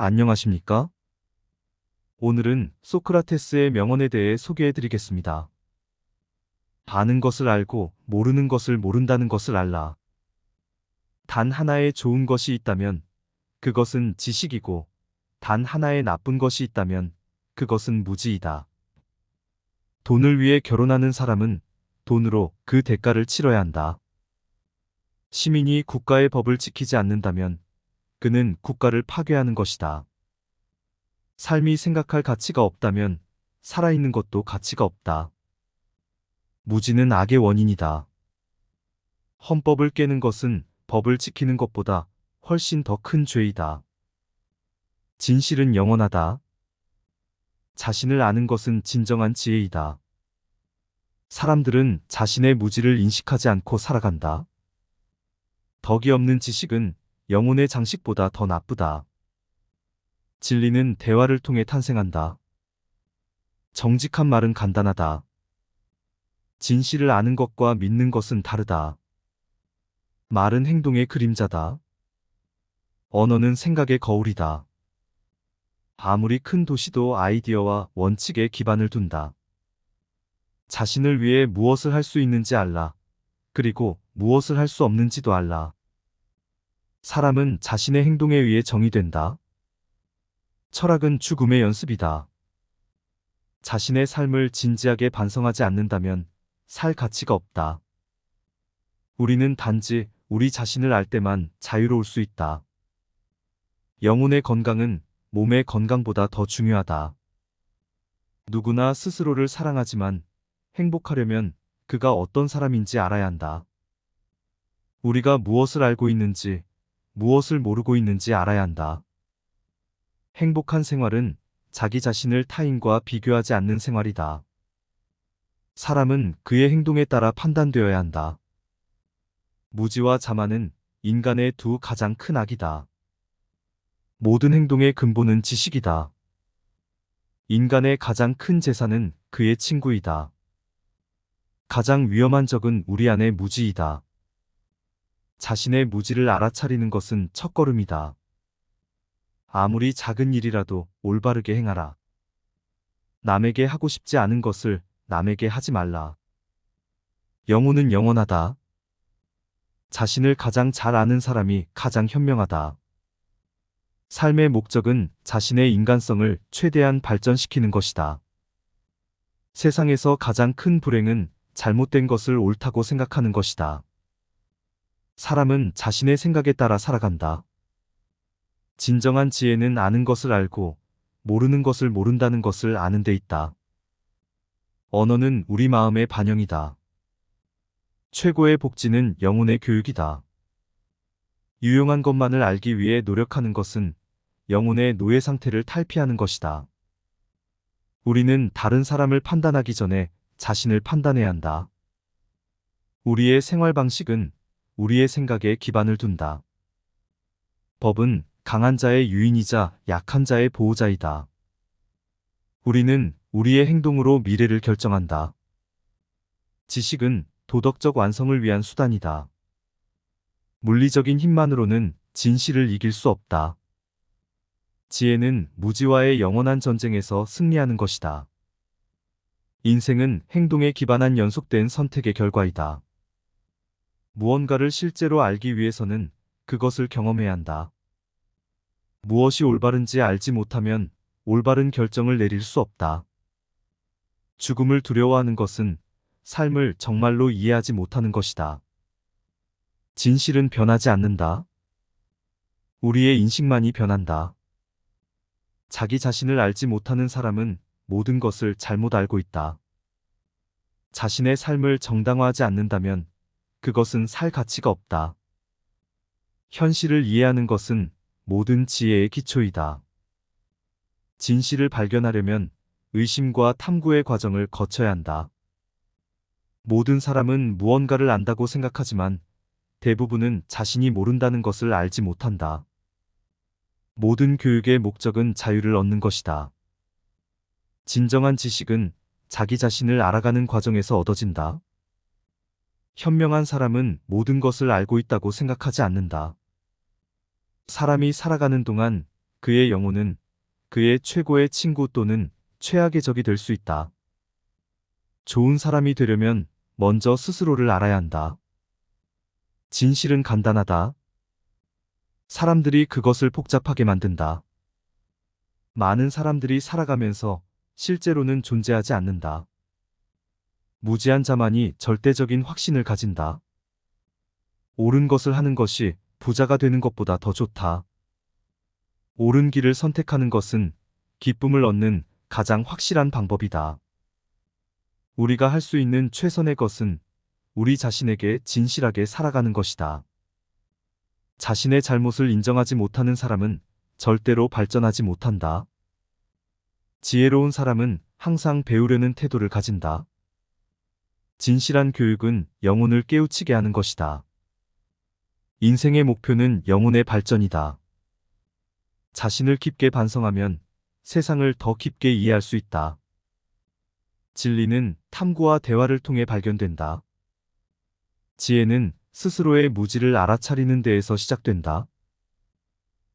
안녕하십니까? 오늘은 소크라테스의 명언에 대해 소개해 드리겠습니다. 아는 것을 알고 모르는 것을 모른다는 것을 알라. 단 하나의 좋은 것이 있다면 그것은 지식이고 단 하나의 나쁜 것이 있다면 그것은 무지이다. 돈을 위해 결혼하는 사람은 돈으로 그 대가를 치러야 한다. 시민이 국가의 법을 지키지 않는다면 그는 국가를 파괴하는 것이다. 삶이 생각할 가치가 없다면 살아있는 것도 가치가 없다. 무지는 악의 원인이다. 헌법을 깨는 것은 법을 지키는 것보다 훨씬 더 큰 죄이다. 진실은 영원하다. 자신을 아는 것은 진정한 지혜이다. 사람들은 자신의 무지를 인식하지 않고 살아간다. 덕이 없는 지식은 영혼의 장식보다 더 나쁘다. 진리는 대화를 통해 탄생한다. 정직한 말은 간단하다. 진실을 아는 것과 믿는 것은 다르다. 말은 행동의 그림자다. 언어는 생각의 거울이다. 아무리 큰 도시도 아이디어와 원칙에 기반을 둔다. 자신을 위해 무엇을 할 수 있는지 알라. 그리고 무엇을 할 수 없는지도 알라. 사람은 자신의 행동에 의해 정의된다. 철학은 죽음의 연습이다. 자신의 삶을 진지하게 반성하지 않는다면 살 가치가 없다. 우리는 단지 우리 자신을 알 때만 자유로울 수 있다. 영혼의 건강은 몸의 건강보다 더 중요하다. 누구나 스스로를 사랑하지만 행복하려면 그가 어떤 사람인지 알아야 한다. 우리가 무엇을 알고 있는지, 무엇을 모르고 있는지 알아야 한다. 행복한 생활은 자기 자신을 타인과 비교하지 않는 생활이다. 사람은 그의 행동에 따라 판단되어야 한다. 무지와 자만은 인간의 두 가장 큰 악이다. 모든 행동의 근본은 지식이다. 인간의 가장 큰 재산은 그의 친구이다. 가장 위험한 적은 우리 안의 무지이다. 자신의 무지를 알아차리는 것은 첫걸음이다. 아무리 작은 일이라도 올바르게 행하라. 남에게 하고 싶지 않은 것을 남에게 하지 말라. 영혼은 영원하다. 자신을 가장 잘 아는 사람이 가장 현명하다. 삶의 목적은 자신의 인간성을 최대한 발전시키는 것이다. 세상에서 가장 큰 불행은 잘못된 것을 옳다고 생각하는 것이다. 사람은 자신의 생각에 따라 살아간다. 진정한 지혜는 아는 것을 알고 모르는 것을 모른다는 것을 아는 데 있다. 언어는 우리 마음의 반영이다. 최고의 복지는 영혼의 교육이다. 유용한 것만을 알기 위해 노력하는 것은 영혼의 노예 상태를 탈피하는 것이다. 우리는 다른 사람을 판단하기 전에 자신을 판단해야 한다. 우리의 생활 방식은 우리의 생각에 기반을 둔다. 법은 강한 자의 유인이자 약한 자의 보호자이다. 우리는 우리의 행동으로 미래를 결정한다. 지식은 도덕적 완성을 위한 수단이다. 물리적인 힘만으로는 진실을 이길 수 없다. 지혜는 무지와의 영원한 전쟁에서 승리하는 것이다. 인생은 행동에 기반한 연속된 선택의 결과이다. 무언가를 실제로 알기 위해서는 그것을 경험해야 한다. 무엇이 올바른지 알지 못하면 올바른 결정을 내릴 수 없다. 죽음을 두려워하는 것은 삶을 정말로 이해하지 못하는 것이다. 진실은 변하지 않는다. 우리의 인식만이 변한다. 자기 자신을 알지 못하는 사람은 모든 것을 잘못 알고 있다. 자신의 삶을 정당화하지 않는다면 그것은 살 가치가 없다. 현실을 이해하는 것은 모든 지혜의 기초이다. 진실을 발견하려면 의심과 탐구의 과정을 거쳐야 한다. 모든 사람은 무언가를 안다고 생각하지만 대부분은 자신이 모른다는 것을 알지 못한다. 모든 교육의 목적은 자유를 얻는 것이다. 진정한 지식은 자기 자신을 알아가는 과정에서 얻어진다. 현명한 사람은 모든 것을 알고 있다고 생각하지 않는다. 사람이 살아가는 동안 그의 영혼은 그의 최고의 친구 또는 최악의 적이 될 수 있다. 좋은 사람이 되려면 먼저 스스로를 알아야 한다. 진실은 간단하다. 사람들이 그것을 복잡하게 만든다. 많은 사람들이 살아가면서 실제로는 존재하지 않는다. 무지한 자만이 절대적인 확신을 가진다. 옳은 것을 하는 것이 부자가 되는 것보다 더 좋다. 옳은 길을 선택하는 것은 기쁨을 얻는 가장 확실한 방법이다. 우리가 할 수 있는 최선의 것은 우리 자신에게 진실하게 살아가는 것이다. 자신의 잘못을 인정하지 못하는 사람은 절대로 발전하지 못한다. 지혜로운 사람은 항상 배우려는 태도를 가진다. 진실한 교육은 영혼을 깨우치게 하는 것이다. 인생의 목표는 영혼의 발전이다. 자신을 깊게 반성하면 세상을 더 깊게 이해할 수 있다. 진리는 탐구와 대화를 통해 발견된다. 지혜는 스스로의 무지를 알아차리는 데에서 시작된다.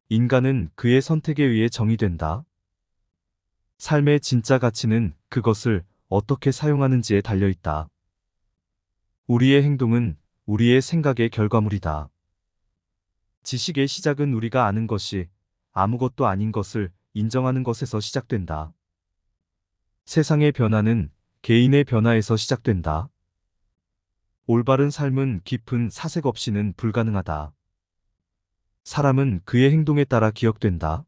인간은 그의 선택에 의해 정의된다. 삶의 진짜 가치는 그것을 어떻게 사용하는지에 달려 있다. 우리의 행동은 우리의 생각의 결과물이다. 지식의 시작은 우리가 아는 것이 아무것도 아닌 것을 인정하는 것에서 시작된다. 세상의 변화는 개인의 변화에서 시작된다. 올바른 삶은 깊은 사색 없이는 불가능하다. 사람은 그의 행동에 따라 기억된다.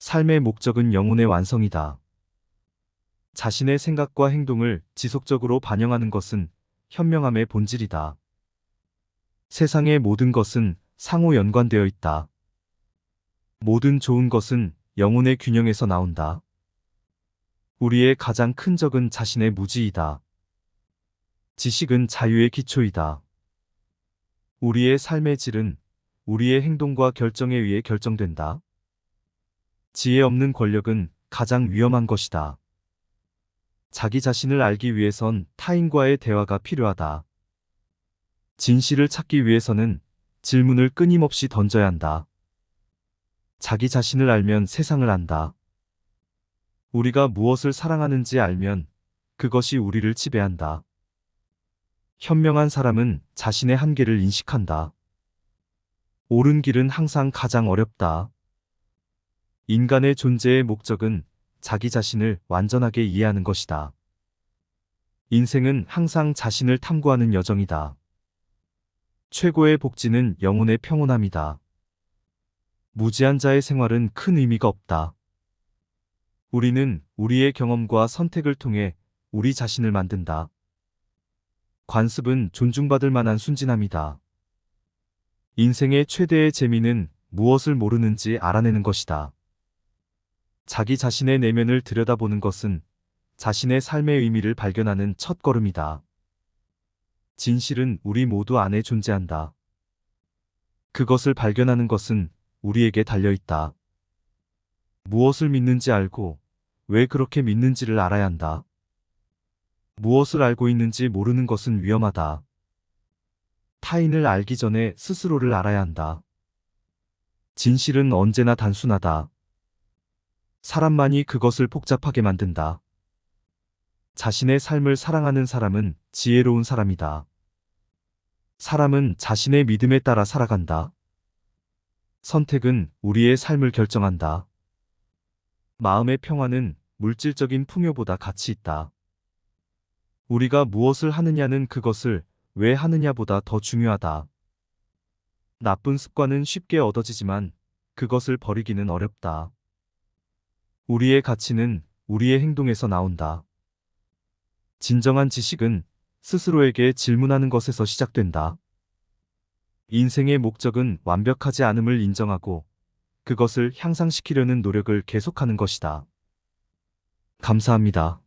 삶의 목적은 영혼의 완성이다. 자신의 생각과 행동을 지속적으로 반영하는 것은 현명함의 본질이다. 세상의 모든 것은 상호 연관되어 있다. 모든 좋은 것은 영혼의 균형에서 나온다. 우리의 가장 큰 적은 자신의 무지이다. 지식은 자유의 기초이다. 우리의 삶의 질은 우리의 행동과 결정에 의해 결정된다. 지혜 없는 권력은 가장 위험한 것이다. 자기 자신을 알기 위해선 타인과의 대화가 필요하다. 진실을 찾기 위해서는 질문을 끊임없이 던져야 한다. 자기 자신을 알면 세상을 안다. 우리가 무엇을 사랑하는지 알면 그것이 우리를 지배한다. 현명한 사람은 자신의 한계를 인식한다. 옳은 길은 항상 가장 어렵다. 인간의 존재의 목적은 자기 자신을 완전하게 이해하는 것이다. 인생은 항상 자신을 탐구하는 여정이다. 최고의 복지는 영혼의 평온함이다. 무지한 자의 생활은 큰 의미가 없다. 우리는 우리의 경험과 선택을 통해 우리 자신을 만든다. 관습은 존중받을 만한 순진함이다. 인생의 최대의 재미는 무엇을 모르는지 알아내는 것이다. 자기 자신의 내면을 들여다보는 것은 자신의 삶의 의미를 발견하는 첫 걸음이다. 진실은 우리 모두 안에 존재한다. 그것을 발견하는 것은 우리에게 달려있다. 무엇을 믿는지 알고 왜 그렇게 믿는지를 알아야 한다. 무엇을 알고 있는지 모르는 것은 위험하다. 타인을 알기 전에 스스로를 알아야 한다. 진실은 언제나 단순하다. 사람만이 그것을 복잡하게 만든다. 자신의 삶을 사랑하는 사람은 지혜로운 사람이다. 사람은 자신의 믿음에 따라 살아간다. 선택은 우리의 삶을 결정한다. 마음의 평화는 물질적인 풍요보다 가치 있다. 우리가 무엇을 하느냐는 그것을 왜 하느냐보다 더 중요하다. 나쁜 습관은 쉽게 얻어지지만 그것을 버리기는 어렵다. 우리의 가치는 우리의 행동에서 나온다. 진정한 지식은 스스로에게 질문하는 것에서 시작된다. 인생의 목적은 완벽하지 않음을 인정하고 그것을 향상시키려는 노력을 계속하는 것이다. 감사합니다.